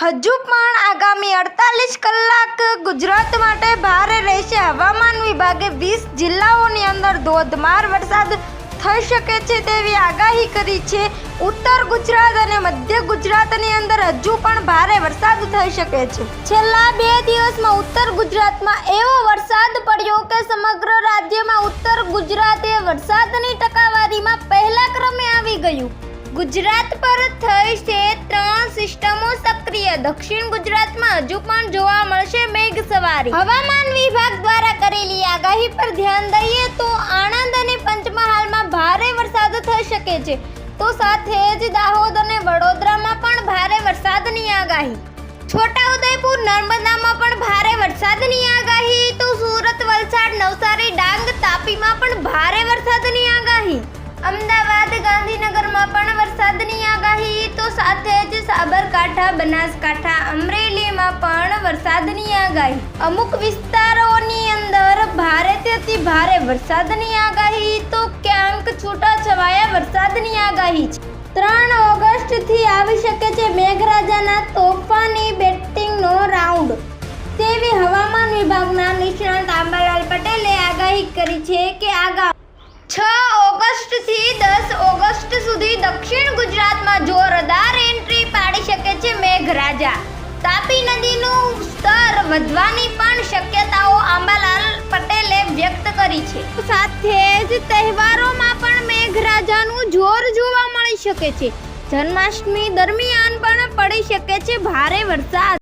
હજુ પણ આગામી અડતાલીસ કલાક ગુજરાત માટે ભારે રહેશે હવામાન વિભાગે વીસ જિલ્લાઓની અંદર ધોધમાર વરસાદ થઈ શકે છે તેવી આગાહી કરી છે. ઉત્તર ગુજરાત અને મધ્ય ગુજરાતની અંદર હજુ પણ ભારે વરસાદ થઈ શકે છે. છેલ્લા બે દિવસમાં ઉત્તર ગુજરાતમાં એવો વરસાદ પડ્યો કે સમગ્ર રાજ્યમાં ઉત્તર ગુજરાતે વરસાદની ટકાવારીમાં પહેલા ક્રમે આવી ગયું. ગુજરાત પર થઈ છે ત્રણ સક્રિય દક્ષિણ ગુજરાતમાં હજુ પણ જોવા મળશે મેઘ સવારી હવામાન વિભાગ દ્વારા કરેલી આગાહી પર ધ્યાન દઈએ તો આણંદ અને પંચમહાલમાં ભારે વરસાદ થઈ શકે છે. તો સાથે જ દાહોદ અને વડોદરામાં પણ ભારે વરસાદની આગાહી. છોટાઉદેપુર, નર્મદામાં પણ ભારે વરસાદની આગાહી. તો સુરત, વલસાડ, નવસારી, ડાંગ, તાપીમાં પણ ભારે વરસાદની આગાહી. અમદાવાદ, ગાંધીનગરમાં પણ વરસાદની આગાહી. તો સાથે સાબરકાંઠા બનાસકાંઠા, અમરેલીમાં પણ વરસાદની આગાહી. અમુક વિસ્તારોની અંદર ભારેથી ભારે વરસાદની આગાહી, તો ક્યાંક છૂટાછવાયા વરસાદની આગાહી છે. ત્રણ ઓગસ્ટથી આવી શકે છે મેઘરાજાના તોફાની બેટિંગનો રાઉન્ડ. તેવી હવામાન વિભાગના નિષ્ણાત આંબાલાલ પટેલે આગાહી કરી છે કે આગામી છ ઓગસ્ટથી દસ ઓગસ્ટ સુધી છે મેઘરાજા તાપી નદીનું સ્તર વધવાની પણ શક્યતાઓ આંબાલાલ પટેલે વ્યક્ત કરી છે. સાથે જ તહેવારોમાં પણ મેઘરાજાનું જોર જોવા મળી શકે છે. જન્માષ્ટમી દરમિયાન પણ પડી શકે છે ભારે વરસાદ.